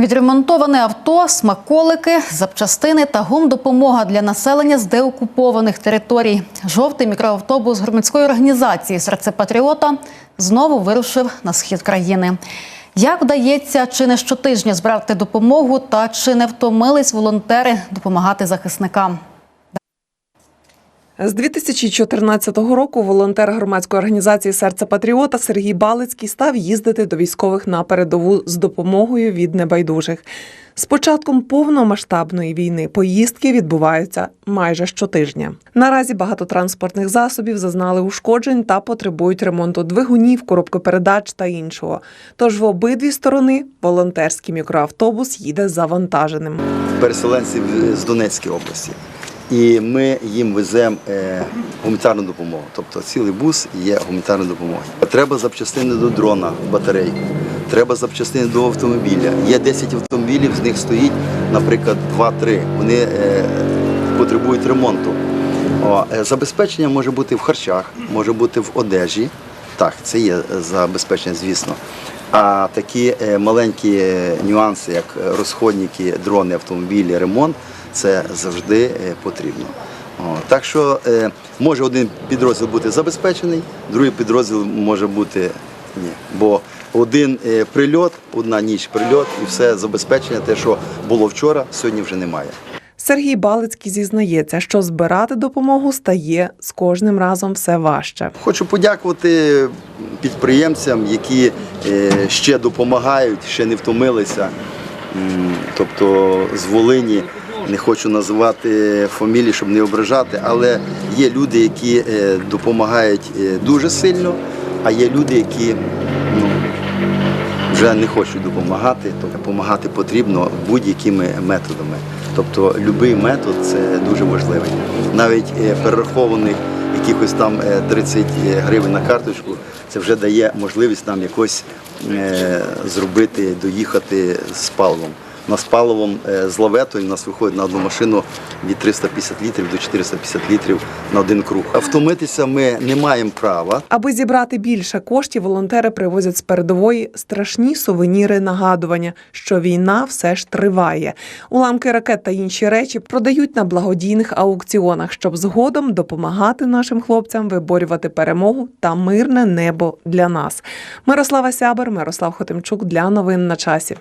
Відремонтоване авто, смаколики, запчастини та гумдопомога для населення з деокупованих територій. Жовтий мікроавтобус громадської організації Серце Патріота знову вирушив на схід країни. Як вдається чи не щотижня збирати допомогу та чи не втомились волонтери допомагати захисникам? З 2014 року волонтер громадської організації Серце Патріота Сергій Балицький став їздити до військових на передову з допомогою від небайдужих. З початком повномасштабної війни поїздки відбуваються майже щотижня. Наразі багато транспортних засобів зазнали ушкоджень та потребують ремонту двигунів, коробки передач та іншого. Тож в обидві сторони волонтерський мікроавтобус їде завантаженим. переселенців з Донецької області. І ми їм веземо е, гуманітарну допомогу. Тобто цілий бус є гуманітарної допомоги. Треба запчастини до дрона, батарейку. Треба запчастини до автомобіля. Є 10 автомобілів, з них стоїть, наприклад, 2-3. Вони е, потребують ремонту. Е, забезпечення може бути в харчах, може бути в одежі. Так, це є забезпечення, звісно. А такі е, маленькі е, нюанси, як е, розходники, дрони, автомобілі, ремонт, це завжди потрібно. Так що може один підрозділ бути забезпечений, другий підрозділ може бути ні. Бо один прильот, одна ніч прильот і все забезпечення, те, що було вчора, сьогодні вже немає. Сергій Балицький зізнається, що збирати допомогу стає з кожним разом все важче. Хочу подякувати підприємцям, які е, ще допомагають, ще не втомилися. Тобто з Волині не хочу називати фамілії, щоб не ображати, але є люди, які е, допомагають е, дуже сильно, а є люди, які ну, вже не хочуть допомагати. Тобто допомагати потрібно будь-якими методами. Тобто будь-який метод це дуже важливий. Навіть е, перерахованих якихось там е, 30 гривень на карточку, це вже дає можливість нам якось е, зробити, доїхати з паливом. Паливом е, з лаветою у нас виходить на одну машину від 350 літрів до 450 літрів на один круг. Втомитися ми не маємо права. Аби зібрати більше коштів, волонтери привозять з передової страшні сувеніри нагадування, що війна все ж триває. Уламки ракет та інші речі продають на благодійних аукціонах, щоб згодом допомагати нашим хлопцям виборювати перемогу та мирне небо для нас. Мирослава Сябер, Мирослав Хотимчук для новин на часі.